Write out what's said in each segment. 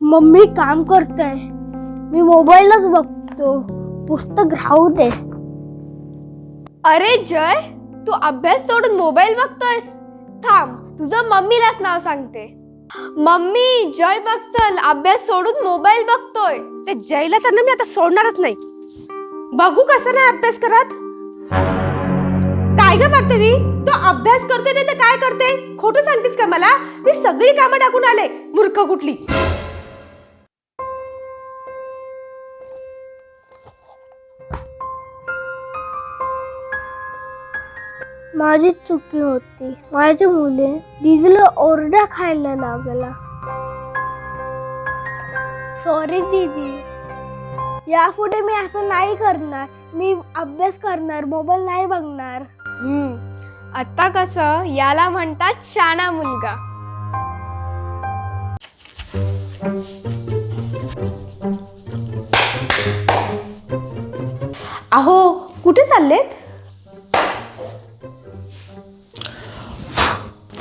Mummy काम करते मी मोबाईलच बघतो. पुस्तक राहू दे. अरे जय तू अभ्यास सोडून मोबाईल बघतोयस? थांब तुझं मम्मीलाच नाव सांगते. मम्मी जय बघ चल अभ्यास सोडून मोबाईल बघतोय. ते जयला तर ना मी आता सोडणारच नाही. बघू कसं नाही अभ्यास करत? काय ग मी तो अभ्यास करते नाही तर काय करते? खोटं सांगतेस का मला? मी सगळी कामं टाकून आले मूर्ख कुठली? माझी चुकी होती. माझ्या मुले दिदीला ओरडा खायला लागला. सॉरी दीदी. यापुढे मी असं नाही करणार. मी अभ्यास करणार मोबाईल नाही बघणार. हम्म. आता कसं याला म्हणतात शाणा मुलगा. अहो कुठे चाललेत?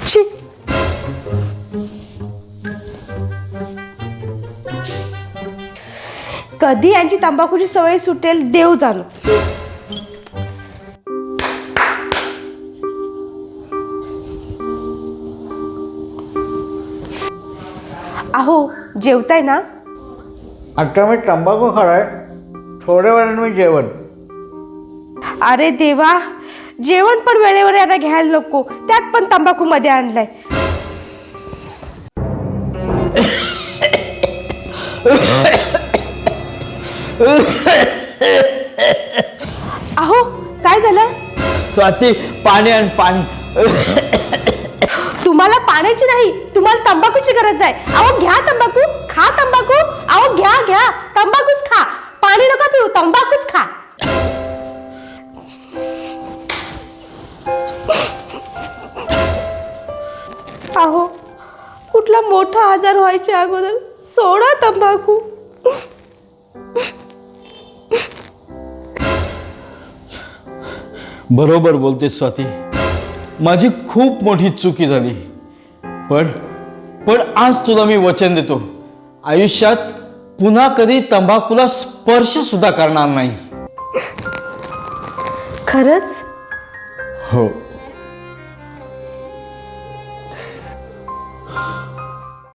छी. कधी यांची तंबाखूची सवय सुटेल देव जाणू. अहो जेवताय ना? आता मी तंबाखू खालाय थोड्या वेळाने मी जेवण अरे देवा जेवण पण वेळेवर यांना घ्यायला नको. त्यात पण तंबाखू मध्ये आणलाय. अहो काय झालं? स्वाती पाणी आणि पाणी. तुम्हाला पाण्याची नाही तुम्हाला तंबाखूची गरज आहे. अहो घ्या तंबाखू खा तंबाखू. अहो घ्या घ्या. तंबाखूच खा. मोठा आजार व्हायच्या अगोदर सोडा तंबाखू. बरोबर बोलते स्वाती. माझी खूप मोठी चुकी झाली. पण पण आज तुला मी वचन देतो. आयुष्यात पुन्हा कधी तंबाखूला स्पर्श सुद्धा करणार नाही. खरंच? हो.